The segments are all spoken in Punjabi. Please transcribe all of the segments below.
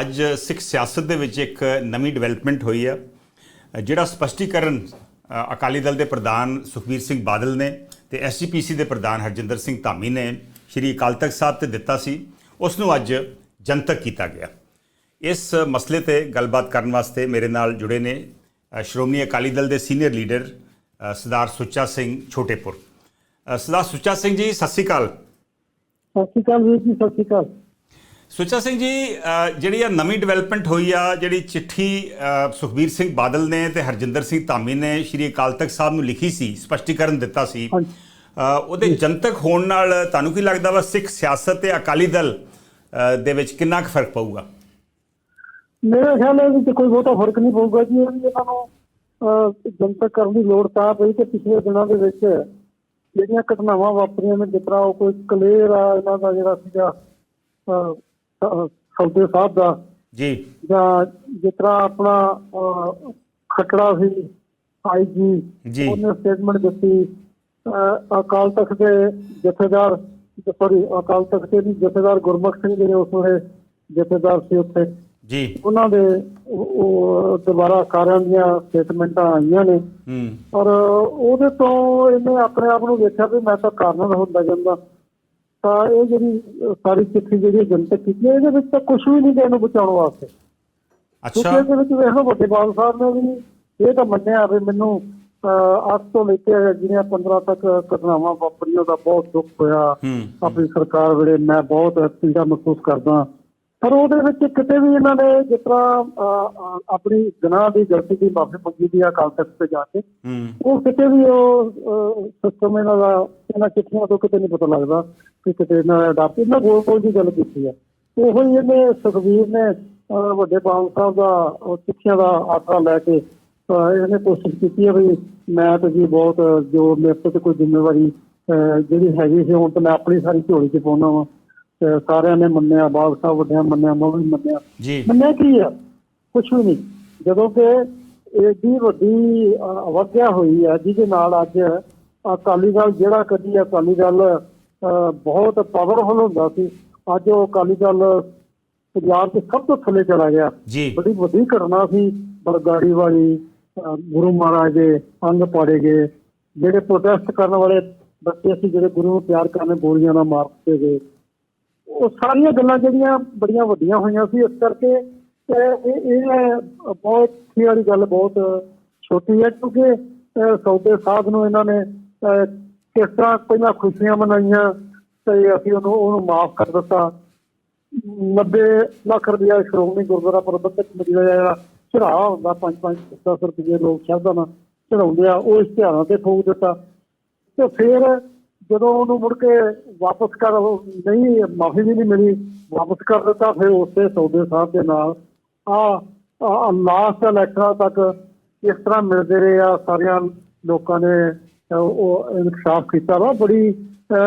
ਅੱਜ ਸਿੱਖ ਸਿਆਸਤ ਦੇ ਵਿੱਚ ਇੱਕ ਨਵੀਂ ਡਿਵੈਲਪਮੈਂਟ ਹੋਈ ਆ, ਜਿਹੜਾ ਸਪਸ਼ਟੀਕਰਨ ਅਕਾਲੀ ਦਲ ਦੇ ਪ੍ਰਧਾਨ ਸੁਖਬੀਰ ਸਿੰਘ ਬਾਦਲ ਨੇ ਤੇ ਐਸਜੀਪੀਸੀ ਦੇ ਪ੍ਰਧਾਨ ਹਰਜਿੰਦਰ ਸਿੰਘ ਧਾਮੀ ਨੇ ਸ਼੍ਰੀ ਅਕਾਲ ਤਖਤ ਸਾਹਿਬ ਤੇ ਦਿੱਤਾ ਸੀ। ਉਸ ਨੂੰ ਅੱਜ ਜਨਤਕ ਕੀਤਾ ਗਿਆ। ਇਸ ਮਸਲੇ ਤੇ ਗੱਲਬਾਤ ਕਰਨ ਵਾਸਤੇ ਮੇਰੇ ਨਾਲ ਜੁੜੇ ਨੇ ਸ਼੍ਰੋਮਣੀ ਅਕਾਲੀ ਦਲ ਦੇ ਸੀਨੀਅਰ ਲੀਡਰ ਸਰਦਾਰ ਸੁੱਚਾ ਸਿੰਘ ਛੋਟੇਪੁਰ। ਸਰਦਾਰ ਸੁੱਚਾ ਸਿੰਘ ਜੀ, ਸਤਿ ਸ਼੍ਰੀ ਅਕਾਲ। ਸਤਿ ਸ਼੍ਰੀ ਅਕਾਲ ਵੀਰ ਜੀ, ਸਤਿ ਸ਼੍ਰੀ ਅਕਾਲ। ਸੁੱਚਾ ਸਿੰਘ ਜੀ ਜਿਹੜੀ ਆ ਨਵੀਂ ਡਿਵੈਲਪਮੈਂਟ ਹੋਈ ਆ ਜਿਹੜੀ ਚਿੱਠੀ ਸੁਖਬੀਰ ਸਿੰਘ ਬਾਦਲ ਨੇ ਤੇ ਹਰਜਿੰਦਰ ਸਿੰਘ ਧਾਮੀ ਨੇ ਸ਼੍ਰੀ ਅਕਾਲ ਤਖਤ ਸਾਹਿਬ ਨੂੰ ਲਿਖੀ ਸੀ ਸਪਸ਼ਟੀਕਰਨ ਦਿੱਤਾ ਸੀ। ਉਹਦੇ ਜਨਤਕ ਹੋਣ ਨਾਲ ਤੁਹਾਨੂੰ ਕੀ ਲੱਗਦਾ ਵਾ ਸਿੱਖ ਸਿਆਸਤ ਤੇ ਅਕਾਲੀ ਦਲ ਦੇ ਵਿੱਚ ਕਿੰਨਾ ਕੁ ਫ਼ਰਕ ਪਊਗਾ? ਮੇਰਾ ਖਿਆਲ ਹੈ ਕਿ ਕੋਈ ਬਹੁਤਾ ਫ਼ਰਕ ਨਹੀਂ ਪਊਗਾ ਜੀ ਇਹਨਾਂ ਨੂੰ ਜਨਤਕ ਕਰਨ ਦੀ ਲੋੜ ਤਾਂ ਪਈ ਕਿ ਪਿਛਲੇ ਦਿਨਾਂ ਦੇ ਵਿੱਚ ਜਿਹੜੀਆਂ ਘਟਨਾਵਾਂ ਵਾਪਰੀਆਂ ਨੇ ਜਿਸ ਤਰ੍ਹਾਂ ਉਹ ਕੋਈ ਕਲੀਅਰ ਆ ਇਹਨਾਂ ਦਾ ਜਿਹੜਾ ਸੀਗਾ ਸੌਦੇ ਸਾਹਿਬ ਦਾ। ਜੀ। ਜਾਂ ਤਰ੍ਹਾਂ ਆਪਣਾ ਖਟੜਾ ਸੀ ਆਈਜੀ। ਉਹਨੇ ਸਟੇਟਮੈਂਟ ਦਿੱਤੀ ਅਕਾਲ ਤਖਤ ਦੇ ਜਥੇਦਾਰ ਸੌਰੀ ਅਕਾਲ ਤਖਤ ਦੇ ਜਥੇਦਾਰ ਗੁਰਮੁਖ ਸਿੰਘ ਜਿਹੜੇ ਉਸ ਵੇਲੇ ਜਥੇਦਾਰ ਸੀ ਉੱਥੇ। ਜੀ। ਉਹਨਾਂ ਦੇ ਉਹ- ਦੁਬਾਰਾ ਕਾਰਾਂ ਦੀਆਂ ਸਟੇਟਮੈਂਟਾਂ ਆਈਆਂ ਨੇ। ਹੂੰ। ਪਰ ਉਹਦੇ ਤੋਂ ਇਹਨੇ ਆਪਣੇ ਆਪ ਨੂੰ ਵੇਖਿਆ ਵੀ ਮੈਂ ਤਾਂ ਕਾਰਨ ਹੁੰਦਾ ਜਾਂਦਾ। ਤਾਂ ਇਹ ਜਿਹੜੀ ਸਾਰੀ ਚਿੱਠੀ ਜਿਹੜੀ ਜਨਤਕ ਕੀਤੀ ਇਹਦੇ ਵਿੱਚ ਤਾਂ ਕੁਝ ਵੀ ਨਹੀਂ ਦੇ ਇਹਨੂੰ ਬਚਾਉਣ ਵਾਸਤੇ। ਕਿਉਂਕਿ ਅੱਛਾ ਇਹਦੇ ਵਿੱਚ ਵੇਖੋ ਵੱਡੇ ਬਾਲ ਸਾਹਿਬ ਨੇ ਵੀ ਇਹ ਤਾਂ ਮੰਨਿਆ ਵੀ ਮੈਨੂੰ ਅੱਜ ਤੋਂ ਲੈ ਕੇ ਜਿਹੜੀਆਂ 15 ਤੱਕ ਘਟਨਾਵਾਂ ਵਾਪਰੀਆਂ ਦਾ ਬਹੁਤ ਦੁੱਖ ਹੋਇਆ। ਆਪਣੀ ਸਰਕਾਰ ਵੇਲੇ ਮੈਂ ਬਹੁਤ ਪੀੜਾ ਮਹਿਸੂਸ ਕਰਦਾ। ਪਰ ਉਹਦੇ ਵਿੱਚ ਕਿਤੇ ਵੀ ਇਹਨਾਂ ਨੇ ਜਿਸ ਤਰ੍ਹਾਂ ਆਪਣੀ ਗੁਨਾਹ ਦੀ ਗਲਤੀ ਦੀ ਮਾਫੀ ਮੰਗੀ ਦੀ ਆ ਤਖਤ ਤੇ ਜਾ ਕੇ ਉਹ ਕਿਤੇ ਵੀ ਉਹ ਸਿਸਟਮ ਇਹਨਾਂ ਦਾ ਇਹਨਾਂ ਚਿੱਠੀਆਂ ਤੋਂ ਕਿਤੇ ਨਹੀਂ ਪਤਾ ਲੱਗਦਾ ਕਿ ਕਿਤੇ ਇਹਨਾਂ ਦਾ ਡਾਪ ਇਹਨਾਂ ਗੋਲ ਗੋਲ ਦੀ ਗੱਲ ਕੀਤੀ ਆ। ਉਹੋ ਹੀ ਇਹਨੇ ਸੁਖਬੀਰ ਨੇ ਵੱਡੇ ਬਾਲ ਸਾਹਿਬ ਦਾ ਉਹ ਚਿੱਠੀਆਂ ਦਾ ਆਸਰਾ ਲੈ ਕੇ ਇਹਨੇ ਕੋਸ਼ਿਸ਼ ਕੀਤੀ ਹੈ ਵੀ ਮੈਂ ਤਾਂ ਜੀ ਬਹੁਤ ਜੋ ਮੇਰੇ ਤੇ ਕੋਈ ਜ਼ਿੰਮੇਵਾਰੀ ਜਿਹੜੀ ਹੈਗੀ ਸੀ ਹੁਣ ਤਾਂ ਮੈਂ ਆਪਣੀ ਸਾਰੀ ਝੋਲੀ 'ਚ ਪਾਉਣਾ ਵਾ। ਤੇ ਸਾਰਿਆਂ ਨੇ ਮੰਨਿਆ ਬਾਲ ਸਾਹਿਬ ਵੱਡਿਆਂ ਮੰਨਿਆ ਮੈਂ ਵੀ ਮੰਨਿਆ। ਜੀ। ਮੰਨਿਆ ਕੀ ਆ? ਕੁਝ ਵੀ ਨਹੀਂ। ਜਦੋਂ ਕਿ ਏਡੀ ਵੱਡੀ ਅਵਗਿਆ ਹੋਈ ਹੈ ਜਿਹਦੇ ਨਾਲ ਅੱਜ ਅਕਾਲੀ ਦਲ ਜਿਹੜਾ ਕਦੀ ਅਕਾਲੀ ਦਲ ਬਹੁਤ ਪਾਵਰਫੁਲ ਹੁੰਦਾ ਸੀ ਅੱਜ ਉਹ ਅਕਾਲੀ ਦਲ ਪੰਜਾਬ ਦੇ ਸਭ ਤੋਂ ਥੱਲੇ ਚਲਾ ਗਿਆ। ਬੜੀ ਵੱਡੀ ਘਟਨਾ ਸੀ ਬਰਗਾੜੀ ਵਾਲੀ ਗੁਰੂ ਮਹਾਰਾਜ ਦੇ ਅੰਗ ਪਾੜੇ ਗਏ। ਜਿਹੜੇ ਪ੍ਰੋਟੈਸਟ ਕਰਨ ਵਾਲੇ ਬੱਚੇ ਸੀ ਜਿਹੜੇ ਗੁਰੂ ਨੂੰ ਪਿਆਰ ਕਰਨ ਗੋਲੀਆਂ ਨਾਲ ਮਾਰ ਦਿੱਤੇ ਗਏ। ਉਹ ਸਾਰੀਆਂ ਗੱਲਾਂ ਜਿਹੜੀਆਂ ਬੜੀਆਂ ਵੱਡੀਆਂ ਹੋਈਆਂ ਸੀ, ਇਸ ਕਰਕੇ ਇਹ ਇਹ ਬਹੁਤ ਹੀ ਵਾਲੀ ਗੱਲ ਬਹੁਤ ਛੋਟੀ ਹੈ, ਕਿਉਂਕਿ ਸੌਦੇ ਸਾਹਿਬ ਨੂੰ ਇਹਨਾਂ ਨੇ ਕਿਸ ਤਰ੍ਹਾਂ ਪਹਿਲਾਂ ਖੁਸ਼ੀਆਂ ਮਨਾਈਆਂ ਤੇ ਅਸੀਂ ਉਹਨੂੰ ਉਹਨੂੰ ਮਾਫ ਕਰ ਦਿੱਤਾ। 90 ਲੱਖ ਰੁਪਇਆ ਸ਼੍ਰੋਮਣੀ ਗੁਰਦੁਆਰਾ ਪ੍ਰਬੰਧਕ ਕਮੇਟੀ ਦਾ ਜਿਹੜਾ ਚੜਾਅ ਹੁੰਦਾ 5-5 10 ਰੁਪਏ ਲੋਕ ਸ਼ਰਧਾ ਨਾਲ ਚੜਾਉਂਦੇ ਆ, ਉਹ ਇਸ਼ਤਿਹਾਰਾਂ ਤੇ ਫੂਕ ਦਿੱਤਾ। ਤੇ ਫਿਰ ਜਦੋਂ ਉਹਨੂੰ ਮੁੜ ਕੇ ਵਾਪਸ ਕਰ ਨਹੀਂ ਮਾਫੀ ਵੀ ਨਹੀਂ ਮਿਲੀ ਵਾਪਸ ਕਰ ਦਿੱਤਾ ਫਿਰ ਉਸੇ ਸੌਦੇ ਸਾਹਿਬ ਦੇ ਨਾਲ ਆ ਲਾਸਟ ਇਲੈਕਸ਼ਨ ਤੱਕ ਇਸ ਤਰ੍ਹਾਂ ਮਿਲਦੇ ਰਹੇ ਆ ਸਾਰਿਆਂ ਲੋਕਾਂ ਨੇ ਉਹ ਇਨਕਸ਼ਾਫ ਕੀਤਾ ਵਾ। ਬੜੀ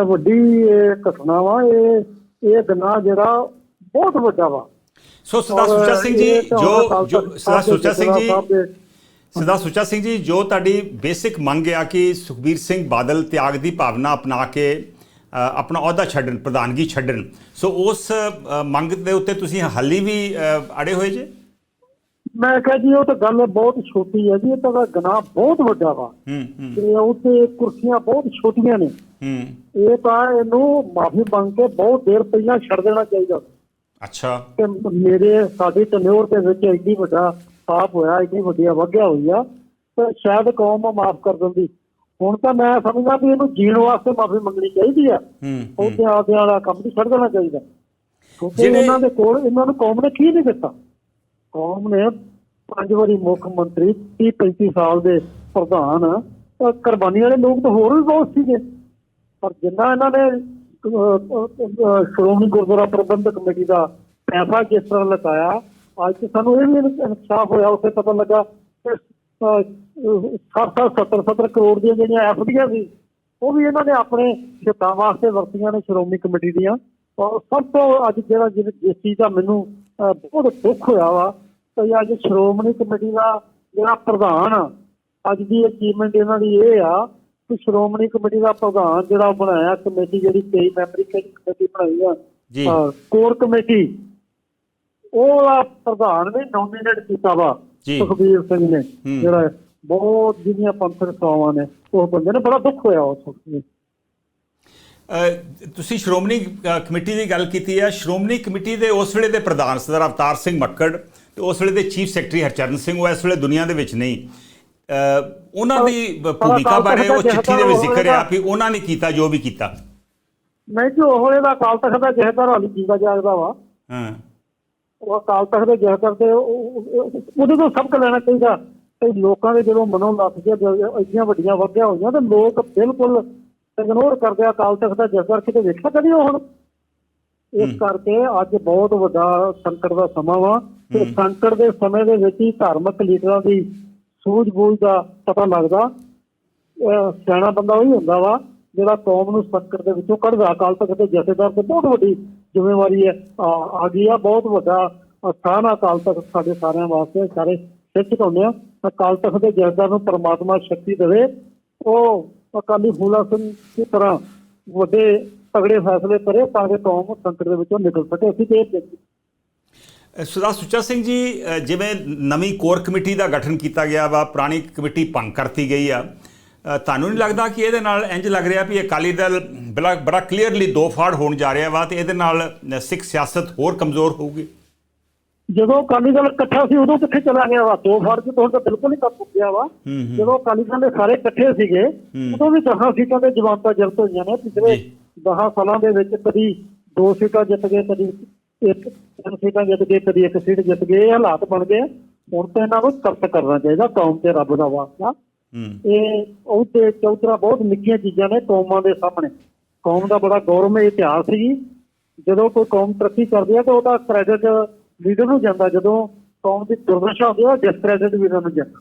ਵੱਡੀ ਘਟਨਾ ਵਾ। ਇਹ ਇਹ ਗੁਨਾਹ ਜਿਹੜਾ ਬਹੁਤ ਵੱਡਾ ਵਾ। ਸੋ ਔਰ ਸੁੱਚਾ ਸਿੰਘ ਜੀ ਜੋ ਅਕਾਲ ਜੋ ਤਖ਼ਤ ਸਰਦਾਰ ਸਾਹਿਬ ਦੇ ਸੁੱਚਾ ਸਿੰਘ ਜੀ ਸਰਦਾਰ ਸੁੱਚਾ ਸਿੰਘ ਜੀ ਜੋ ਤੁਹਾਡੀ ਬੇਸਿਕ ਮੰਗ ਆ ਕਿ ਸੁਖਬੀਰ ਸਿੰਘ ਬਾਦਲ ਤਿਆਗ ਦੀ ਭਾਵਨਾ ਅਪਣਾ ਕੇ ਆਪਣਾ ਅਹੁਦਾ ਛੱਡਣ ਪ੍ਰਧਾਨਗੀ ਛੱਡਣ ਸੋ ਉਸ ਮੰਗ ਦੇ ਉੱਤੇ ਤੁਸੀਂ ਹਾਲੀ ਵੀ ਅੜੇ ਹੋਏ ਜੇ? ਮੈਂ ਕਿਹਾ ਜੀ ਉਹ ਤਾਂ ਗੱਲ ਬਹੁਤ ਛੋਟੀ ਹੈ ਜੀ ਇਹ ਤਾਂ ਗੁਨਾਹ ਬਹੁਤ ਵੱਡਾ ਵਾ। ਹੂੰ ਹੂੰ। ਤੇ ਉੱਥੇ ਕੁਰਸੀਆਂ ਬਹੁਤ ਛੋਟੀਆਂ ਨੇ। ਹੂੰ। ਇਹ ਤਾਂ ਇਹਨੂੰ ਮਾਫੀ ਮੰਗ ਕੇ ਬਹੁਤ ਦੇਰ ਪਹਿਲਾਂ ਛੱਡ ਦੇਣਾ ਚਾਹੀਦਾ। ਅੱਛਾ। ਤੇ ਮੇਰੇ ਸਾਡੀ ਟਨਿਓਰ ਦੇ ਵਿੱਚ ਐਡੀ ਵੱਡਾ ਪਾਪ ਹੋਇਆ ਐਡੀ ਵੱਡੀ ਵਗਿਆ ਹੋਈ ਆ ਤੇ ਸ਼ਾਇਦ ਕੌਮ ਮਾਫ ਕਰ ਦਿੰਦੀ। ਹੁਣ ਤਾਂ ਮੈਂ ਸਮਝਦਾ ਵੀ ਇਹਨੂੰ ਜੀਣ ਵਾਸਤੇ ਮਾਫੀ ਮੰਗਣੀ ਚਾਹੀਦੀ ਆ। ਹੂੰ ਉਹਦੇ ਆਪਦੇ ਵਾਲਾ ਕੰਮ ਨਹੀਂ ਛੱਡ ਦੇਣਾ ਚਾਹੀਦਾ। ਕਿਉਂਕਿ ਜਿਹੜੇ- ਇਹਨਾਂ ਦੇ ਕੋਲ ਇਹਨਾਂ ਨੂੰ ਕੌਮ ਨੇ ਕੀ ਨਹੀਂ ਦਿੱਤਾ? ਕੌਮ ਨੇ ਪੰਜ ਵਾਰੀ ਮੁੱਖ ਮੰਤਰੀ 30 35 ਸਾਲ ਦੇ ਪ੍ਰਧਾਨ ਕੁਰਬਾਨੀ ਵਾਲੇ ਲੋਕ ਤਾਂ ਹੋਰ ਵੀ ਬਹੁਤ ਸੀਗੇ। ਪਰ ਜਿੰਨਾ ਇਹਨਾਂ ਨੇ ਸ਼੍ਰੋਮਣੀ ਗੁਰਦੁਆਰਾ ਪ੍ਰਬੰਧਕ ਕਮੇਟੀ ਦਾ ਪੈਸਾ ਕਿਸ ਤਰ੍ਹਾਂ ਲਗਾਇਆ ਅੱਜ ਸਾਨੂੰ ਇਹ ਵੀ ਇਨਸਾਫ ਹੋਇਆ ਉੱਥੇ ਪਤਾ ਲੱਗਾ ਕਿ 60 70 70 ਕਰੋੜ ਦੀਆਂ ਜਿਹੜੀਆਂ ਐਫਡੀਆਂ ਸੀ ਉਹ ਵੀ ਇਹਨਾਂ ਨੇ ਆਪਣੇ ਹਿੱਤਾਂ ਵਾਸਤੇ ਵਰਤੀਆਂ ਨੇ ਸ਼੍ਰੋਮਣੀ ਕਮੇਟੀ ਦੀਆਂ। ਔਰ ਸਭ ਤੋਂ ਅੱਜ ਜਿਹੜਾ ਜਿਸ ਚੀਜ਼ ਦਾ ਮੈਨੂੰ ਬਹੁਤ ਦੁੱਖ ਹੋਇਆ ਵਾ ਕਿ ਅੱਜ ਸ਼੍ਰੋਮਣੀ ਕਮੇਟੀ ਦਾ ਜਿਹੜਾ ਪ੍ਰਧਾਨ ਅੱਜ ਦੀ ਅਚੀਵਮੈਂਟ ਇਹਨਾਂ ਦੀ ਇਹ ਆ ਕਿ ਸ਼੍ਰੋਮਣੀ ਕਮੇਟੀ ਦਾ ਪ੍ਰਧਾਨ ਜਿਹੜਾ ਬਣਾਇਆ ਕਮੇਟੀ ਜਿਹੜੀ 23 ਮੈਂਬਰੀ ਕਮੇਟੀ ਬਣਾਈ ਆ ਜੀ। ਕੋਰ ਕਮੇਟੀ ਉਹਦਾ ਪ੍ਰਧਾਨ ਵੀ ਨੋਮੀਨੇਟ ਕੀਤਾ ਵਾ। ਸੁਖਬੀਰ ਸਿੰਘ ਨੇ ਹੂੰ। ਜਿਹੜਾ ਹੈ, ਬਹੁਤ ਜਿਹੜੀਆਂ ਪੰਥਕ ਸੇਵਾਵਾਂ ਨੇ ਉਹ ਬੰਦੇ ਨੇ ਬੜਾ ਦੁੱਖ ਹੋਇਆ ਉਸ ਵਕਤ ਤੁਸੀਂ ਸ਼੍ਰੋਮਣੀ ਕਮੇਟੀ ਦੀ ਗੱਲ ਕੀਤੀ ਹੈ ਸ਼੍ਰੋਮਣੀ ਕਮੇਟੀ ਦੇ ਉਸ ਵੇਲੇ ਦੇ ਪ੍ਰਧਾਨ ਸਰਦਾਰ ਅਵਤਾਰ ਸਿੰਘ ਮੱਕੜ ਤੇ ਉਸ ਵੇਲੇ ਦੇ ਚੀਫ ਸੈਕਟਰੀ ਹਰਚਰਨ ਸਿੰਘ ਉਹ ਇਸ ਵੇਲੇ ਦੁਨੀਆ ਦੇ ਵਿੱਚ ਨਹੀਂ। ਉਹਨਾਂ ਦੀ ਭੂਮਿਕਾ ਬਾਰੇ ਉਹ ਦਾ ਚਿੱਠੀ ਦੇ ਵਿੱਚ ਜ਼ਿਕਰ ਜਿਹੜਾ ਵੀ ਉਹਨਾਂ ਨੇ ਕੀਤਾ ਜੋ ਵੀ ਕੀਤਾ। ਨਹੀਂ ਜੀ ਉਹ ਇਹਦਾ ਅਕਾਲ ਤਖਤ ਦਾ ਜਹਦਰ ਹਾਲੀ ਜੀਵਾ ਜਾਗਦਾ ਵਾ। ਹਾਂ। ਉਹ ਅਕਾਲ ਤਖਤ ਦੇ ਉਹ- ਉਹ- ਉਹਦੇ ਤੋਂ ਸਬਕ ਲੈਣਾ ਚਾਹੀਦਾ। ਤੇ ਲੋਕਾਂ ਦੇ ਜਦੋਂ ਮਨੋਂ ਲੱਥ ਗਿਆ ਇੰਨੀਆਂ ਵੱਡੀਆਂ ਵਾਕਿਆ ਹੋਈਆਂ ਤੇ ਲੋਕ ਬਿਲਕੁਲ ਇਗਨੋਰ ਕਰਦੇ ਆ ਅਕਾਲ ਤਖਤ ਦਾ ਜਹਦਰ ਕਿਤੇ ਵੇਖਿਆ ਕਦੀ ਹੁਣ? ਇਸ ਕਰਕੇ ਅੱਜ ਬਹੁਤ ਵੱਡਾ ਸੰਕਟ ਦਾ ਸਮਾਂ ਵਾ। ਤੇ ਸੰਕਟ ਦੇ ਸਮੇਂ ਦੇ ਵਿੱਚ ਹੀ ਧਾਰਮਿਕ ਲੀਡਰਾਂ ਦੀ ਸੂਝ-ਬੂਝ ਦਾ ਪਤਾ ਲੱਗਦਾ। ਸਿਆਣਾ ਬੰਦਾ ਉਹੀ ਹੁੰਦਾ ਵਾ ਜਿਹੜਾ ਕੌਮ ਨੂੰ ਸੰਕਟ ਦੇ ਵਿੱਚੋਂ ਕੱਢਦਾ। ਅਕਾਲ ਤਖਤ ਦੇ ਜਥੇਦਾਰ ਤੇ ਬਹੁਤ ਵੱਡੀ ਜ਼ਿੰਮੇਵਾਰੀ ਹੈ ਆ ਗਈ ਆ। ਬਹੁਤ ਵੱਡਾ ਸਥਾਨ ਆ ਅਕਾਲ ਤਖਤ ਸਾਡੇ ਸਾਰਿਆਂ ਵਾਸਤੇ। ਸਾਰੇ ਸਿਰ ਝੁਕਾਉਂਦੇ ਆ। ਅਕਾਲ ਤਖਤ ਦੇ ਜਥੇਦਾਰ ਨੂੰ ਪਰਮਾਤਮਾ ਸ਼ਕਤੀ ਦੇਵੇ। ਉਹ ਅਕਾਲੀ ਫੂਲਾ ਸਿੰਘ ਦੀ ਤਰ੍ਹਾਂ ਵੱਡੇ ਤਗੜੇ ਫੈਸਲੇ ਕਰੇ ਤਾਂ ਕਿ ਕੌਮ ਸੰਕਟ ਦੇ ਵਿੱਚੋਂ ਨਿਕਲ ਸਕੇ। ਅਸੀਂ ਤੇ ਇਹ ਬੇਨਤੀ ਸੁੱਚਾ ਸਿੰਘ ਜੀ ਜਿਵੇਂ ਨਵੀਂ ਕੋਰ ਕਮੇਟੀ ਦਾ ਗਠਨ ਕੀਤਾ ਗਿਆ ਵਾ, ਪੁਰਾਣੀ ਕਮੇਟੀ ਭੰਗ ਕਰਤੀ ਗਈ ਆ ਤੁਹਾਨੂੰ ਨਹੀਂ ਲੱਗਦਾ ਕਿ ਇਹਦੇ ਨਾਲ ਇੰਜ ਲੱਗ ਰਿਹਾ ਵੀ ਅਕਾਲੀ ਦਲ ਬੜਾ ਕਲੀਅਰਲੀ ਦੋ ਫਾੜ ਹੋਣ ਜਾ ਰਿਹਾ ਵਾ ਤੇ ਇਹਦੇ ਨਾਲ ਸਿੱਖ ਸਿਆਸਤ ਹੋਰ ਕਮਜ਼ੋਰ ਹੋਊਗੀ? ਜਦੋਂ ਅਕਾਲੀ ਦਲ ਇਕੱਠਾ ਸੀ ਉਦੋਂ ਕਿੱਥੇ ਚਲਾ ਗਿਆ ਵਾ? ਦੋ ਤੋਂ ਹੁਣ ਤਾਂ ਬਿਲਕੁਲ ਹੀ ਕੰਮ ਗਿਆ ਵਾ। ਜਦੋਂ ਅਕਾਲੀ ਦਲ ਦੇ ਸਾਰੇ ਇਕੱਠੇ ਸੀਗੇ ਉਦੋਂ ਵੀ ਦਸਾਂ ਸੀਟਾਂ ਦੇ ਜਵਾਬਾਂ ਜਿੱਤ ਹੋਈਆਂ ਨੇ ਪਿਛਲੇ ਜੀ। 10 ਸਾਲਾਂ ਦੇ ਵਿੱਚ ਕਦੀ ਦੋ ਸੀਟਾਂ ਜਿੱਤ ਗਏ ਕਦੀ ਇੱਕ ਤਿੰਨ ਸੀਟਾਂ ਜਿੱਤ ਗਏ ਕਦੀ ਇੱਕ ਸੀਟ ਜਿੱਤ ਗਏ ਇਹ ਹਾਲਾਤ ਬਣ ਗਏ। ਹੁਣ ਤਾਂ ਇਹਨਾਂ ਨੂੰ ਕਰਤ ਕਰਨਾ ਚਾਹੀਦਾ ਕੌਮ ਤੇ ਰੱਬ ਦਾ ਵਾਸਤਾ। ਇਹ ਉਹ ਤੇ ਚੌਧਰਾ ਬਹੁਤ ਨਿੱਕੀਆਂ ਚੀਜ਼ਾਂ ਨੇ ਕੌਮਾਂ ਦੇ ਸਾਹਮਣੇ। ਕੌਮ ਦਾ ਬੜਾ ਗੌਰਵਮਈ ਇਤਿਹਾਸ ਸੀ ਜਦੋਂ ਕੋਈ ਕੌਮ ਤਰੱਕੀ ਕਰਦੀ ਹੈ ਤਾਂ ਉਹਦਾ ਕ੍ਰੈਡਿਟ ਲੀਡਰ ਨੂੰ ਜਾਂਦਾ। ਜਦੋਂ ਕੌਮ ਦੀ ਦੁਰਦਸ਼ਾ ਹੁੰਦੀ ਹੈ ਡਿਸਕ੍ਰੈਡਿਟ ਲੀਡਰ ਨੂੰ ਜਾਂਦਾ।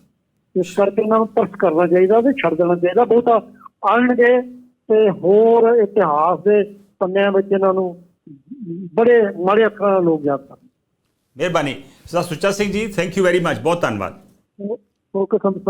ਇਸ ਕਰਕੇ ਇਹਨਾਂ ਨੂੰ ਤਰਸ ਕਰਨਾ ਚਾਹੀਦਾ ਤੇ ਛੱਡ ਦੇਣਾ ਚਾਹੀਦਾ। ਬਹੁਤਾ ਆਣਗੇ ਤੇ ਹੋਰ ਇਤਿਹਾਸ ਦੇ ਪੰਨਿਆਂ ਵਿੱਚ ਇਹਨਾਂ ਨੂੰ ਬੜੇ ਮਾੜੇ ਅੱਖਰਾਂ ਨਾਲ ਲੋਕ ਯਾਦ ਕਰਨ ਮਿਹਰਬਾਨੀ। ਸਰਦਾਰ ਸੁੱਚਾ ਸਿੰਘ ਜੀ ਥੈਂਕ ਯੂ ਵੈਰੀ ਮਚ ਬਹੁਤ ਧੰਨਵਾਦ। ਓਕੇ ਸੰਤ